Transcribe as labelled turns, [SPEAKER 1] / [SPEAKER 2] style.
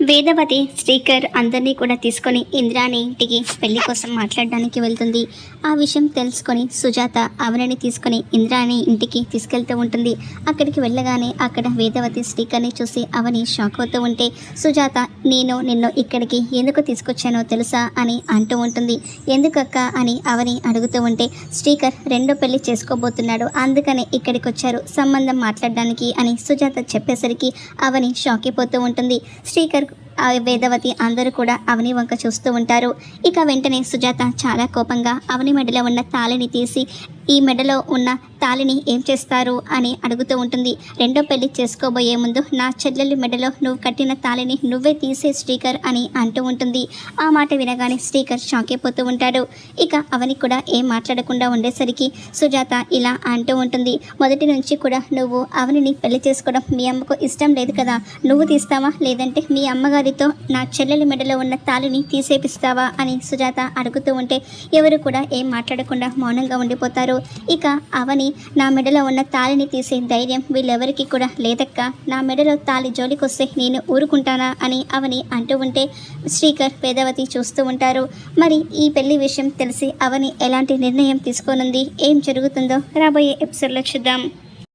[SPEAKER 1] వేదవతి శ్రీకర్ అందరినీ కూడా తీసుకొని ఇంద్రాని ఇంటికి పెళ్ళి కోసం మాట్లాడడానికి వెళ్తుంది. ఆ విషయం తెలుసుకొని సుజాత అవనిని తీసుకొని ఇంద్రాని ఇంటికి తీసుకెళ్తూ ఉంటుంది. అక్కడికి వెళ్ళగానే అక్కడ వేదవతి శ్రీకర్ని చూసి అవని షాక్ అవుతూ ఉంటే సుజాత నేను నిన్ను ఇక్కడికి ఎందుకు తీసుకొచ్చానో తెలుసా? అని అంటూ ఉంటుంది. ఎందుకక్క? అని అవని అడుగుతూ ఉంటే శ్రీకర్ రెండో పెళ్ళి చేసుకోబోతున్నాడు. అందుకనే ఇక్కడికి వచ్చారు సంబంధం మాట్లాడడానికి అని సుజాత చెప్పేసరికి అవని షాక్ అయిపోతూ ఉంటుంది. శ్రీకర్ వేదవతి అందరూ కూడా అవని వంక చూస్తూ ఉంటారు. ఇక వెంటనే సుజాత చాలా కోపంగా అవని మెడలో ఉన్న తాళిని తీసి ఈ మెడలో ఉన్న తాళిని ఏం చేస్తారు అని అడుగుతూ ఉంటుంది. రెండో పెళ్ళి చేసుకోబోయే ముందు నా చెల్లెలి మెడలో నువ్వు కట్టిన తాళిని నువ్వే తీసే శ్రీకర్ అని అంటూ ఉంటుంది. ఆ మాట వినగానే శ్రీకర్ షాక్ అయిపోతూ ఉంటాడు. ఇక అవని కూడా ఏం మాట్లాడకుండా ఉండేసరికి సుజాత ఇలా అంటూ ఉంటుంది. మొదటి నుంచి కూడా నువ్వు అవనిని పెళ్ళి చేసుకోవడం మీ అమ్మకు ఇష్టం లేదు కదా. నువ్వు తీస్తావా? లేదంటే మీ అమ్మగారితో నా చెల్లెలి మెడలో ఉన్న తాళిని తీసేపిస్తావా? అని సుజాత అడుగుతూ ఉంటే ఎవరు కూడా ఏం మాట్లాడకుండా మౌనంగా ఉండిపోతారు. ఇక అవని నా మెడలో ఉన్న తాళిని తీసే ధైర్యం వీళ్ళెవరికి కూడా లేదక్క. నా మెడలో తాళి జోలికొస్తే నేను ఊరుకుంటానా అని అవని అంటూ ఉంటే శ్రీకర్ వేదవతి చూస్తూ ఉంటారు. మరి ఈ పెళ్ళి విషయం తెలిసి అవని ఎలాంటి నిర్ణయం తీసుకోనుంది? ఏం జరుగుతుందో రాబోయే ఎపిసోడ్లో చూద్దాం.